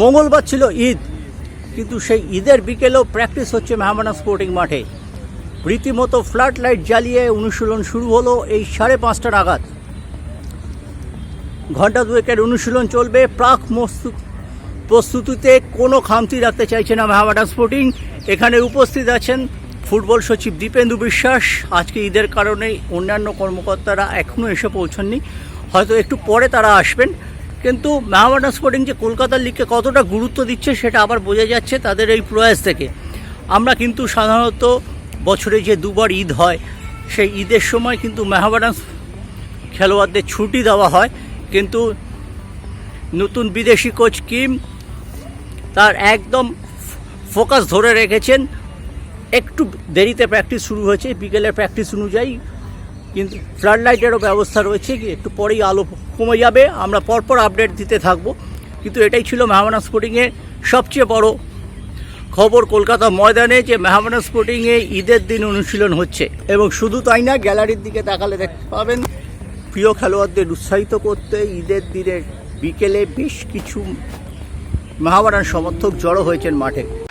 মঙ্গলবার ছিল ঈদ, কিন্তু সেই ঈদের বিকেলেও প্র্যাকটিস হচ্ছে মেহমানা স্পোর্টিং মাঠে। রীতিমতো ফ্লাড লাইট জ্বালিয়ে অনুশীলন শুরু হলো এই সাড়ে পাঁচটা নাগাদ ঘণ্টা দুয়েকের অনুশীলন চলবে। প্রাক প্রস্তুতিতে কোনো খামতি রাখতে চাইছে না মেহামাডান স্পোর্টিং। এখানে উপস্থিত আছেন ফুটবল সচিব দীপেন্দু বিশ্বাস। আজকে ঈদের কারণে অন্যান্য কর্মকর্তারা এখনও এসে পৌঁছননি। হয়তো একটু পরে তারা আসবেন। কিন্তু মেহামাডান স্পোর্টিং যে কলকাতার লিগকে কতটা গুরুত্ব দিচ্ছে সেটা আবার বোঝা যাচ্ছে তাদের এই প্রয়াস থেকে। আমরা কিন্তু সাধারণত বছরে যে দুবার ঈদ হয়, সেই ঈদের সময় কিন্তু মেহামাডান খেলোয়াড়দের ছুটি দেওয়া হয়। কিন্তু নতুন বিদেশি কোচ কিম তার একদম ফোকাস ধরে রেখেছেন। একটু দেরিতে প্র্যাকটিস শুরু হয়েছে, বিকেলের প্র্যাকটিস অনুযায়ী কিন্তু ফ্লাড লাইটেরও ব্যবস্থা রয়েছে কি একটু পরেই আলো কমে যাবে। আমরা পরপর আপডেট দিতে থাকব। কিন্তু এটাই ছিল মেহমানা স্পোর্টিংয়ের সবচেয়ে বড় খবর কলকাতা ময়দানে যে মেহমানা স্পোর্টিংয়ে ঈদের দিন অনুশীলন হচ্ছে। এবং শুধু তাই না, গ্যালারির দিকে তাকালে দেখতে পাবেন প্রিয় খেলোয়াড়দের উৎসাহিত করতে ঈদের দিনের বিকেলে বেশ কিছু মেহমানার সমর্থক জড়ো হয়েছেন মাঠে।